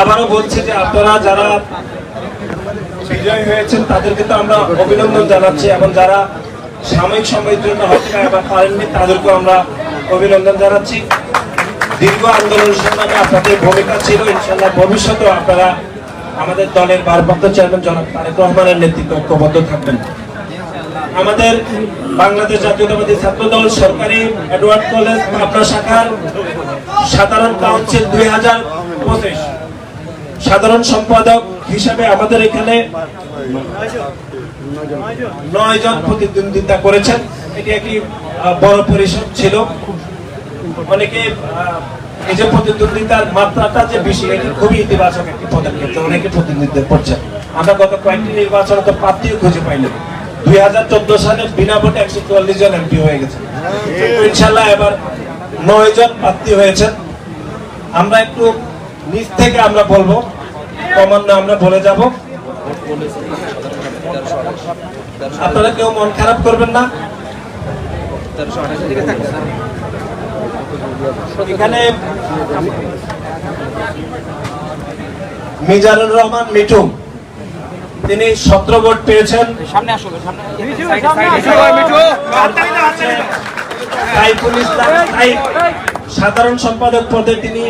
আবারও বলছি যে আপনারা যারা বিজয়ী হয়েছেন, তাদেরকে তো আমরা অভিনন্দন জানাচ্ছি এবং যারা সাময়িক সময়ের জন্য হয়তো এবার পারেননি, তাদেরকেও আমরা অভিনন্দন জানাচ্ছি। দীর্ঘ আন্দোলন সংগ্রামে আপনাদের ভূমিকা ছিল ইনশাল্লাহ ভবিষ্যতেও আপনারা আমাদের দলের ভারপ্রাপ্ত চেয়ারম্যান জনাব তারেক রহমানের নেতৃত্বে ঐক্যবদ্ধ থাকবেন। আমাদের বাংলাদেশ জাতীয়তাবাদী ছাত্র দল সরকারি এডওয়ার্ড কলেজ পাবনা শাখার সাধারণ কাউন্সিল দুই হাজার পঁচিশ। সাধারণ সম্পাদক হিসাবে আমাদের এখানে নয় জন প্রতিদ্বন্দ্বিতা করেছেন। এটি একটি বড় পরিষদ ছিল। অনেকে এই যে প্রতিদ্বন্দ্বিতার মাত্রাটা যে বেশি, এটি খুবই ইতিবাচক একটি পদক্ষেপ। অনেকে প্রতিনিধিত্ব করছেন। আমরা গত কয়েকটি নির্বাচনে তো প্রার্থীও খুঁজে পাইনি। দুই হাজার চোদ্দ সালে বিনা ভোটে একশো চুয়াল্লিশ জন এমপি হয়ে গেছে। ইনশাল্লাহ এবার নয় জন প্রার্থী হয়েছেন আমরা একটু নিচ থেকে আমরা বলব ক্রমান্বয়ে আমরা বলে যাব। আপনারা কেউ মন খারাপ করবেন না। এখানে মিজানুর রহমান মিঠু তিনি সতেরো ভোট পেয়েছেন। সামনে আসো সামনে সাইফুল ইসলাম সাধারণ সম্পাদক পদে তিনি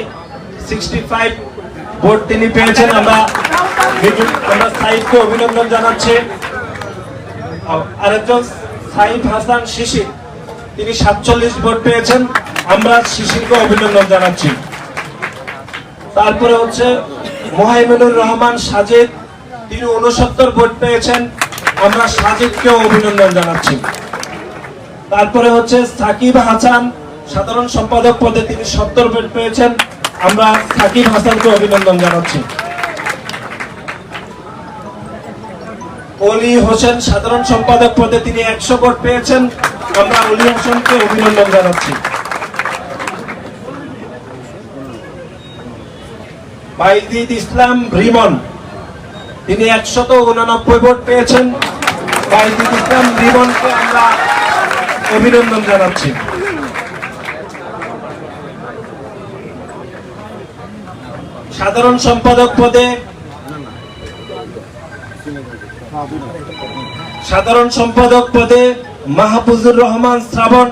সিক্সটি ফাইভ ভোট তিনি পেয়েছেন। আমরা আমরা সাইফকে অভিনন্দন জানাচ্ছি। আরেকজন সাইফ হাসান শিশির তিনি সাতচল্লিশ ভোট পেয়েছেন। আমরা শিশিরকে অভিনন্দন জানাচ্ছি। তারপরে হচ্ছে মোহাইমিনুর রহমান সাজিদ তিনি উনসত্তর ভোট পেয়েছেন। আমরা সাজিদকেও অভিনন্দন জানাচ্ছি। তারপরে হচ্ছে সাকিব হাসান, সাধারণ সম্পাদক পদে তিনি সত্তর ভোট পেয়েছেন। আমরা সাকিব হাসানকে অভিনন্দন জানাচ্ছি। অলি হোসেন, সাধারণ সম্পাদক পদে তিনি একশো ভোট পেয়েছেন। আমরা অলি হোসেনকে অভিনন্দন জানাচ্ছি। বাইজিদ ইসলাম রিমন তিনি একশত উনানব্বই ভোট পেয়েছেন। রিমনকে আমরা অভিনন্দন জানাচ্ছি। সাধারণ সম্পাদক পদে সাধারণ সম্পাদক পদে মাহফুজুর রহমান শ্রাবণ,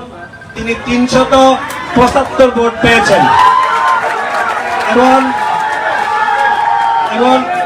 তিনি তিনশত পঁচাত্তর ভোট পেয়েছেন। এবং এবং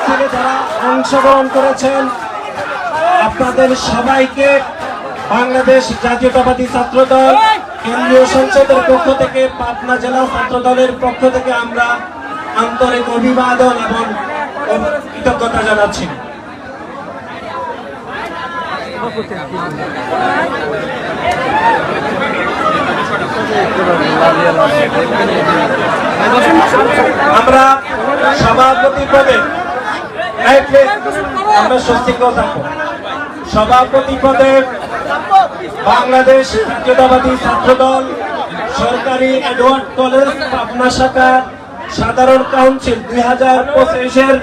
কাউন্সিলে যারা অংশগ্রহণ করেছেন, আপনাদের সবাইকে বাংলাদেশ জাতীয়তাবাদী ছাত্র দল কেন্দ্রীয় সংসদের পক্ষ থেকে, পাবনা জেলা ছাত্র দলের পক্ষ থেকে আমরা আন্তরিক অভিবাদন এবং কৃতজ্ঞতা জানাচ্ছি। আমরা সভাপতি পদে আমরা স্বস্তিকর থাকব। সভাপতি পদে বাংলাদেশ জাতীয়তাবাদী ছাত্র দল সরকারি এডওয়ার্ড কলেজ, পাবনা শাখা, সাধারণ কাউন্সিল, দুই হাজার পঁচিশের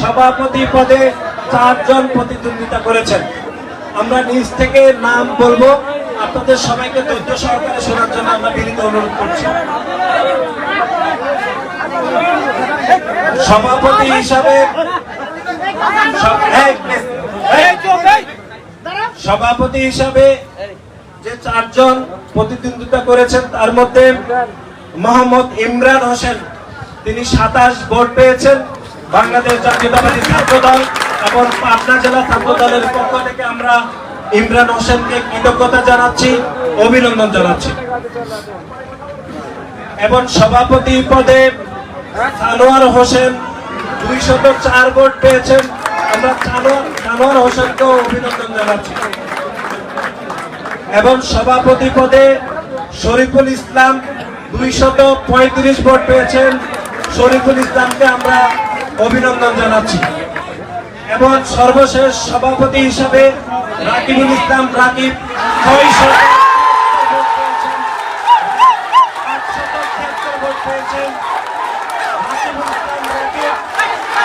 সভাপতি পদে চারজন প্রতিদ্বন্দ্বিতা করেছেন। আমরা নিজ থেকে নাম বলব, আপনাদের সবাইকে তথ্য সহকারে শোনার জন্য আমরা বিনীত অনুরোধ করছি। সভাপতি হিসাবে সব- এই, please, এই, সভাপতি হিসাবে যে চারজন প্রতিদ্বন্দ্বিতা করেছেন, তার মধ্যে মোহাম্মদ ইমরান হোসেন, তিনি সাতাশ ভোট পেয়েছেন। বাংলাদেশ জাতীয়তাবাদী ছাত্র দল এবং পাবনা জেলা ছাত্র দলের পক্ষ থেকে আমরা ইমরান হোসেনকে কৃতজ্ঞতা জানাচ্ছি, অভিনন্দন জানাচ্ছি। এবং সভাপতি পদে সানোয়ার হোসেন দুইশত চার ভোট পেয়েছেন। আমরা সানোয়ার হোসেনকেও অভিনন্দন জানাচ্ছি। এবং সভাপতি পদে শরীফুল ইসলাম দুইশত পঁয়ত্রিশ ভোট পেয়েছেন। শরীফুল ইসলামকে আমরা অভিনন্দন জানাচ্ছি। এবং সর্বশেষ সভাপতি হিসাবে রাকিবুল ইসলাম, রাকিব ছয়শো ভোট পেয়েছেন। আটশত ছিয়াত্তর ভোট পেয়েছেন রাকিবুল ইসলাম রাকিব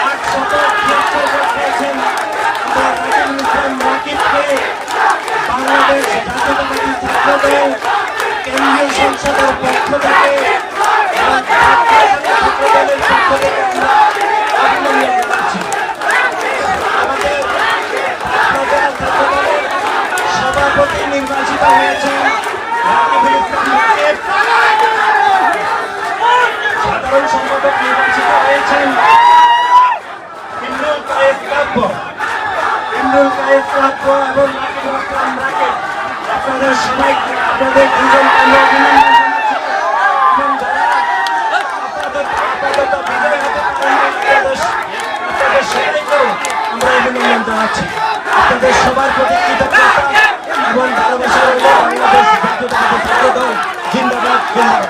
আটশত ছিয়াত্তর ভোট পেয়েছেন আমরা রাকিবুল ইসলাম রাকিবকে বাংলাদেশ জাতীয়তাবাদী ছাত্রদল কেন্দ্রীয় সংসদের পক্ষ থেকে এবং ছাত্রদলের পক্ষ থেকে আমরা অভিনন্দন জানাচ্ছি আমাদের ছাত্রদল ছাত্রদলের সভাপতি নির্বাচিত হয়েছেন রাকিবুল ইসলাম রাকিব সাধারণ সম্পাদক নির্বাচিত হয়েছেন ইমরুল কায়েস কাব্য ইমরুল কায়েস কাব্য এবং রাকিবুল ইসলাম রাকিব আপনাদের সবাই আপনাদের দুজনকে আমি অভিনন্দন আমরা অভিনন্দন জানাচ্ছি। আপনাদের সবার প্রতি কৃতজ্ঞতা এবং ভালোবাসা জিন্দাবাদ জিন্দাবাদ।